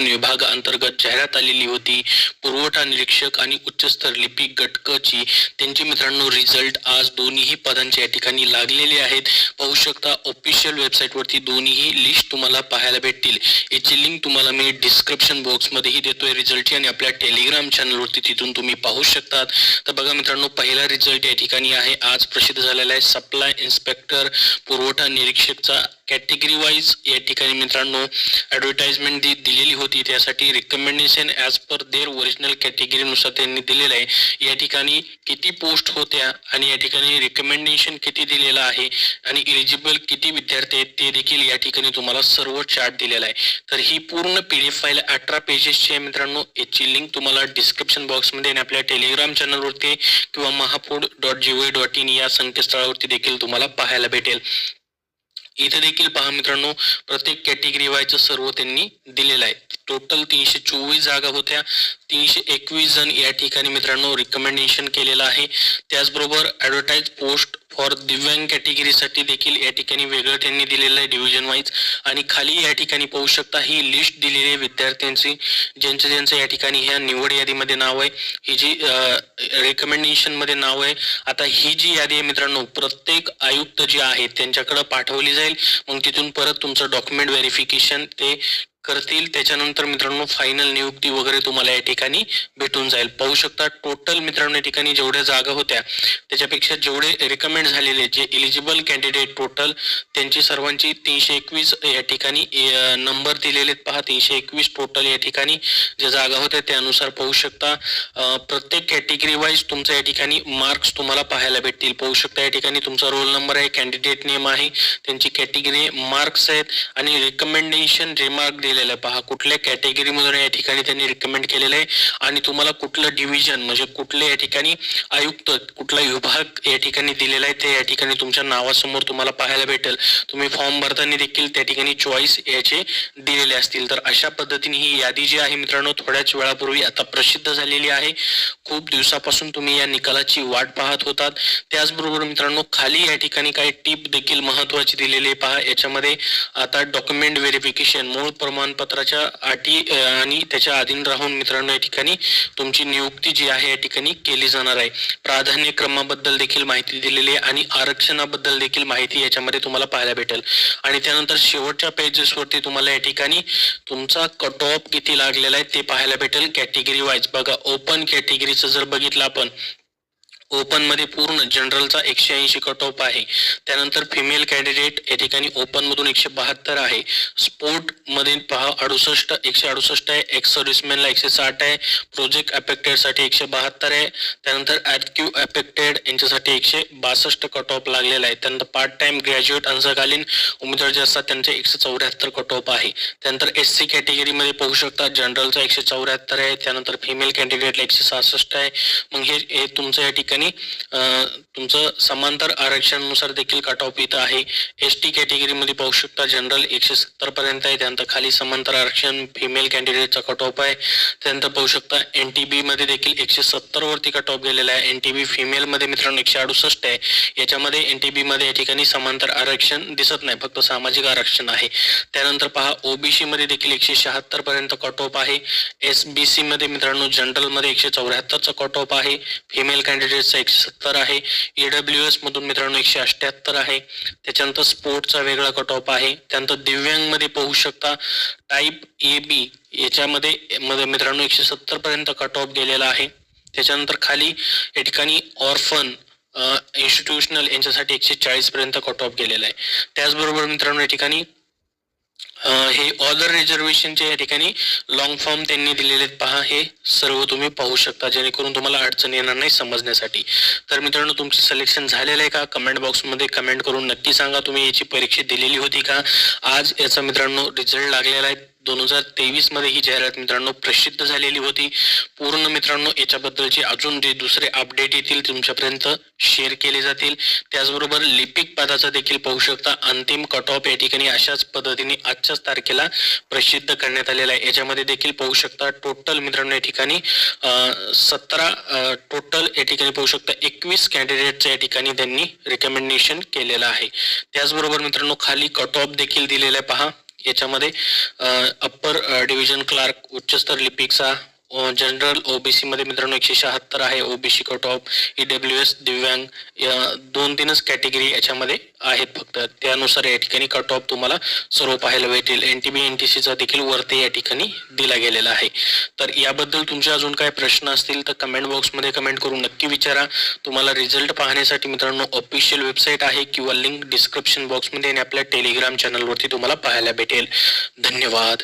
विभाग अंतर्गत जाहिरात आलेली होती. पुरवठा निरीक्षक आणि उच्चस्तर लिपिक गटकची त्यांचे मित्रांनो रिझल्ट आज दोन्हीही पदांच्या या ठिकाणी लागलेले आहेत. पाहू शकता ऑफिशियल वेबसाईटवरती दोन्हीही लिस्ट तुम्हाला पाहायला भेटतील. याची लिंक तुम्हाला मी डिस्क्रिप्शन बॉक्समध्येही देतोय. रिझल्टची आणि आपल्या टेलिग्राम चॅनलवरती तिथून तुम्ही पाहू शकतात. तर बघा मित्रांनो पहिला रिझल्ट या ठिकाणी आहे. आज प्रसिद्ध झालेला आहे. सप्लाय इन्स्पेक्टर पुरवठा निरीक्षकचा कॅटेगरी वाईज या ठिकाणी मित्रांनो ॲडव्हर्टाइजमेंट दि दिलेली होती त्यासाठी recommendation as per their original कॅटेगरीनुसार त्यांनी दिलेलं आहे. या ठिकाणी किती पोस्ट होत्या आणि या ठिकाणी रिकमेंडेशन किती दिलेलं आहे आणि एलिजिबल किती विद्यार्थी आहेत ते देखील या ठिकाणी तुम्हाला सर्व चार्ट दिलेला आहे. तर ही पूर्ण पी डी एफ फाईल अठरा पेजेसची आहे मित्रांनो. याची लिंक तुम्हाला डिस्क्रिप्शन बॉक्समध्ये आणि आपल्या टेलिग्राम चॅनलवरती किंवा महापूड dot G O dot in या संकेतस्थळावरती देखील तुम्हाला पाहायला भेटेल. इथे देखील पहा मित्रांनो प्रत्येक कॅटेगरी वायच सर्व त्यांनी दिलेलं आहे. टोटल तीनशे चोवीस जागा होत्या. तीनशे एकवीस जण या ठिकाणी मित्रांनो रिकमेंडेशन केलेलं आहे. त्याचबरोबर ॲडव्हर्टाईज पोस्ट फॉर दिव्यांग कॅटेगरीसाठी देखील या ठिकाणी वेगळं त्यांनी दिलेलं आहे डिव्हिजन वाईज आणि खाली या ठिकाणी पाहू शकता ही लिस्ट दिलेली आहे विद्यार्थ्यांची ज्यांचं ज्यांचं या ठिकाणी ह्या निवड यादीमध्ये नाव आहे ही जी रेकमेंडेशनमध्ये नाव आहे आता ही जी यादी आहे मित्रांनो प्रत्येक आयुक्त जे आहेत त्यांच्याकडे पाठवली जाईल. मग तिथून परत तुमचं डॉक्युमेंट व्हेरिफिकेशन ते करतील. त्याच्यानंतर मित्रांनो फायनल नियुक्ती वगैरे तुम्हाला या ठिकाणी भेटून जाईल. पाहू शकता टोटल मित्रांनो या ठिकाणी जेवढ्या जागा होत्या त्याच्यापेक्षा जेवढे रिकमेंड झालेले जे इलिजिबल कॅन्डिडेट टोटल त्यांची सर्वांची तीनशे एकवीस या ठिकाणी नंबर दिलेले आहेत पहा. तीनशे एकवीस टोटल या ठिकाणी ज्या जागा होत्या त्यानुसार पाहू शकता प्रत्येक कॅटेगरी वाईज तुमचं या ठिकाणी मार्क्स तुम्हाला पाहायला भेटतील. पाहू शकता या ठिकाणी तुमचा रोल नंबर आहे कॅन्डिडेट नेम आहे त्यांची कॅटेगरी मार्क्स आहेत आणि रिकमेंडेशन रिमार्क दिलेलं आहे. पहा कुठल्या कॅटेगरीमधून या ठिकाणी त्यांनी रिकमेंड केलेलं आहे? आणि तुम्हाला कुठलं डिव्हिजन म्हणजे कुठले या ठिकाणी आयुक्त कुठला विभाग या ठिकाणी दिलेला आहे ते या ठिकाणी तुमच्या नावासमोर तुम्हाला पाहायला भेटेल. तुम्ही फॉर्म भरताना देखील त्या ठिकाणी चॉईस याचे दिलेले असतील. तर अशा पद्धतीने ही यादी जी आहे मित्रांनो थोड्याच वेळापूर्वी आता प्रसिद्ध झालेली आहे. खूप दिवसापासून तुम्ही या निकालाची वाट पाहत होतात. त्याचबरोबर मित्रांनो खाली या ठिकाणी काही टीप देखील महत्वाची दिलेली आहे. पहा याच्यामध्ये आता डॉक्युमेंट व्हेरिफिकेशन मूळ प्रमाणपत्राच्या अटी आणि त्याच्या अधीन राहून मित्रांनो या ठिकाणी तुमची नियुक्ती जी आहे या ठिकाणी केली जाणार आहे. प्राधान्य क्रमाबद्दल देखील माहिती दिलेली आहे आणि आरक्षणाबद्दल देखील माहिती याच्यामध्ये तुम्हाला पाहायला भेटेल. आणि त्यानंतर शेवटच्या पेजेसवरती तुम्हाला या ठिकाणी तुमचा कट ऑफ किती लागलेला आहे ते पाहायला भेटेल. कॅटेगरी वाईज बघा ओपन कॅटेगरीचं जर बघितलं आपण ओपनमध्ये पूर्ण जनरलचा एकशे ऐंशी कट ऑफ आहे. त्यानंतर फिमेल कॅन्डिडेट या ठिकाणी ओपन मधून एकशे बहात्तर आहे. स्पोर्टमध्ये पहा अडुसष्ट एकशे अडुसष्ट आहे. एक्स सर्व्हिसमॅनला एकशे साठ आहे. प्रोजेक्ट अफेक्टेडसाठी एकशे बहात्तर आहे. त्यानंतर ॲक्यू अफेक्टेड यांच्यासाठी एकशे बासष्ट कट ऑफ लागलेला आहे. त्यानंतर पार्ट टाइम ग्रॅज्युएट अंशकालीन उमेदवार जे असतात त्यांचे एकशे चौऱ्याहत्तर कट ऑफ आहे. त्यानंतर एस सी कॅटेगरीमध्ये पाहू शकता जनरलचा एकशे चौऱ्याहत्तर आहे. त्यानंतर फिमेल कॅन्डिडेटला एकशे सहासष्ट आहे. मग हे हे तुमचं या ठिकाणी ठिकाणी तुमचं समांतर आरक्षणानुसार देखील कट ऑफ इथं आहे. एस टी कॅटेगरीमध्ये पाहू शकता जनरल एकशे सत्तर पर्यंत आहे. त्यानंतर खाली समांतर आरक्षण फिमेल कॅन्डिडेटचा कट ऑफ आहे. त्यानंतर पाहू शकता एन टी बी मध्ये देखील एकशे सत्तर वरती कट ऑफ गेलेला आहे. एन टी बी फिमेल मध्ये मित्रांनो एकशे अडुसष्ट आहे. याच्यामध्ये एन टी बी मध्ये या ठिकाणी समांतर आरक्षण दिसत नाही. फक्त सामाजिक आरक्षण आहे. त्यानंतर पहा ओबीसी मध्ये देखील एकशे शहात्तर पर्यंत कट ऑफ आहे. एस बी सी मध्ये मित्रांनो जनरलमध्ये एकशे चौऱ्याहत्तरचा कट ऑफ आहे फिमेल चा एकशे सत्तर आहे ईडब्ल्यू एस मधून मित्रांनो एकशे अठ्याहत्तर आहे. त्याच्यानंतर स्पोर्टचा वेगळा कट ऑफ आहे. त्यानंतर दिव्यांगमध्ये पाहू शकता टाईप ए बी याच्यामध्ये मध्ये मित्रांनो एकशे सत्तर पर्यंत कट ऑफ गेलेला आहे. त्याच्यानंतर खाली या ठिकाणी ऑर्फन इन्स्टिट्यूशनल यांच्यासाठी एकशे चाळीस पर्यंत कट ऑफ गेलेला आहे. त्याचबरोबर मित्रांनो या ठिकाणी हे ऑदर रिझर्वेशनचे या ठिकाणी लॉंग फॉर्म त्यांनी दिलेले आहेत पहा. हे सर्व तुम्ही पाहू शकता जेणेकरून तुम्हाला अडचण येणार नाही समजण्यासाठी. तर मित्रांनो तुमचे सिलेक्शन झालेलं आहे का? कमेंट बॉक्समध्ये कमेंट करून नक्की सांगा. तुम्ही याची परीक्षा दिलेली होती का? आज याचा मित्रांनो रिझल्ट लागलेला आहे. दोन हजार तेवीसमध्ये ही जाहिरात मित्रांनो प्रसिद्ध झालेली होती. पूर्ण मित्रांनो याच्याबद्दलचे अजून जे दुसरे अपडेट येतील तुमच्यापर्यंत शेअर केले जातील. त्याचबरोबर लिपिक पदाचा देखील पाहू शकता. अंतिम कट ऑफ या ठिकाणी अशाच पद्धतीने आजच्याच तारखेला प्रसिद्ध करण्यात आलेला आहे. याच्यामध्ये देखील पाहू शकता टोटल मित्रांनो या ठिकाणी सतरा टोटल या ठिकाणी पाहू शकता एकवीस कॅन्डिडेटचं या ठिकाणी त्यांनी रिकमेंडेशन केलेलं आहे. त्याचबरोबर मित्रांनो खाली कट ऑफ देखील दिलेला आहे. पहा याच्यामध्ये अप्पर डिव्हिजन क्लार्क उच्चस्तर लिपिकचा जनरल ओबीसी मध्ये मित्रांनो एकशे शहात्तर आहे. OBC cut off EW S दिव्यांग या दोन तीनच कॅटेगरी याच्यामध्ये आहेत फक्त. त्यानुसार या ठिकाणी कट ऑफ तुम्हाला सर्व पाहायला भेटेल. N T B N T सीचा देखील वरती या ठिकाणी दिला गेलेला आहे. तर याबद्दल तुमचे अजून काय प्रश्न असतील तर कमेंट बॉक्समध्ये कमेंट करून नक्की विचारा. तुम्हाला रिझल्ट पाहण्यासाठी मित्रांनो ऑफिशियल वेबसाईट आहे किंवा लिंक डिस्क्रिप्शन बॉक्समध्ये आणि आपल्या टेलिग्राम चॅनलवरती तुम्हाला पाहायला भेटेल. धन्यवाद.